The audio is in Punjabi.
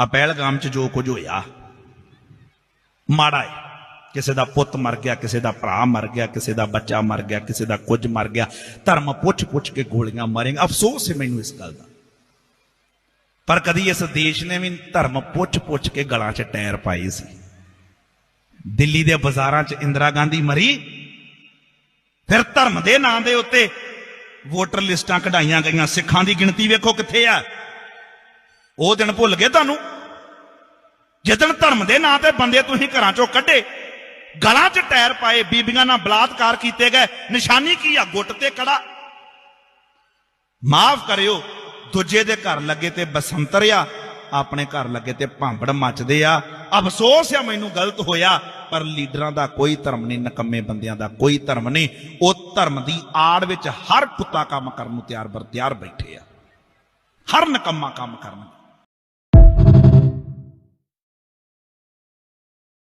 ਆ ਪਹਿਲਗਾਮ ਚ ਜੋ ਕੁਝ ਹੋਇਆ, ਮਾੜਾ ਹੈ ਕਿਸੇ ਦਾ ਪੁੱਤ ਮਰ ਗਿਆ, ਕਿਸੇ ਦਾ ਭਰਾ ਮਰ ਗਿਆ, ਕਿਸੇ ਦਾ ਬੱਚਾ ਮਰ ਗਿਆ, ਕਿਸੇ ਦਾ ਕੁਝ ਮਰ ਗਿਆ, ਧਰਮ ਪੁੱਛ ਪੁੱਛ ਕੇ ਗੋਲੀਆਂ ਮਾਰੇਗਾ। ਅਫਸੋਸ ਹੈ ਮੈਨੂੰ ਇਸ ਗੱਲ ਦਾ। ਪਰ ਕਦੀ ਇਸ ਦੇਸ਼ ਨੇ ਵੀ ਧਰਮ ਪੁੱਛ ਪੁੱਛ ਕੇ ਗਲਾਂ 'ਚ ਟਾਇਰ ਪਾਈ ਸੀ। ਦਿੱਲੀ ਦੇ ਬਾਜ਼ਾਰਾਂ 'ਚ ਇੰਦਰਾ ਗਾਂਧੀ ਮਰੀ, ਫਿਰ ਧਰਮ ਦੇ ਨਾਂ ਦੇ ਉੱਤੇ ਵੋਟਰ ਲਿਸਟਾਂ ਕਢਾਈਆਂ ਗਈਆਂ। ਸਿੱਖਾਂ ਦੀ ਗਿਣਤੀ ਵੇਖੋ ਕਿੱਥੇ ਆ। ਉਹ ਦਿਨ ਭੁੱਲ ਗਏ ਤੁਹਾਨੂੰ? ਜਿੱਦਣ ਧਰਮ ਦੇ ਨਾਂ ਤੇ ਬੰਦੇ ਤੁਸੀਂ ਘਰਾਂ 'ਚੋਂ ਕੱਢੇ, ਗਲਾਂ 'ਚ ਟਾਇਰ ਪਾਏ, ਬੀਬੀਆਂ ਨਾਲ ਬਲਾਤਕਾਰ ਕੀਤੇ ਗਏ, ਨਿਸ਼ਾਨੀ ਕੀ ਆ, ਗੁੱਟ ਤੇ ਕੜਾ? ਮਾਫ ਕਰਿਓ, ਦੂਜੇ ਦੇ ਘਰ ਲੱਗੇ ਤੇ ਬਸੰਤਰ ਆ ਆਪਣੇ ਘਰ ਲੱਗੇ ਤੇ ਭਾਂਬੜ ਮੱਚਦੇ ਆ। ਅਫਸੋਸ ਆ, ਮੈਨੂੰ ਗਲਤ ਹੋਇਆ, ਪਰ ਲੀਡਰਾਂ ਦਾ ਕੋਈ ਧਰਮ ਨਹੀਂ, ਨਕੰਮੇ ਬੰਦਿਆਂ ਦਾ ਕੋਈ ਧਰਮ ਨਹੀਂ। ਉਹ ਧਰਮ ਦੀ ਆੜ ਵਿੱਚ ਹਰ ਕੁੱਤਾ ਕੰਮ ਕਰਨ ਨੂੰ ਤਿਆਰ ਬਰ ਤਿਆਰ ਬੈਠੇ ਆ। ਹਰ ਨਕੰਮਾ ਕੰਮ ਕਰਨ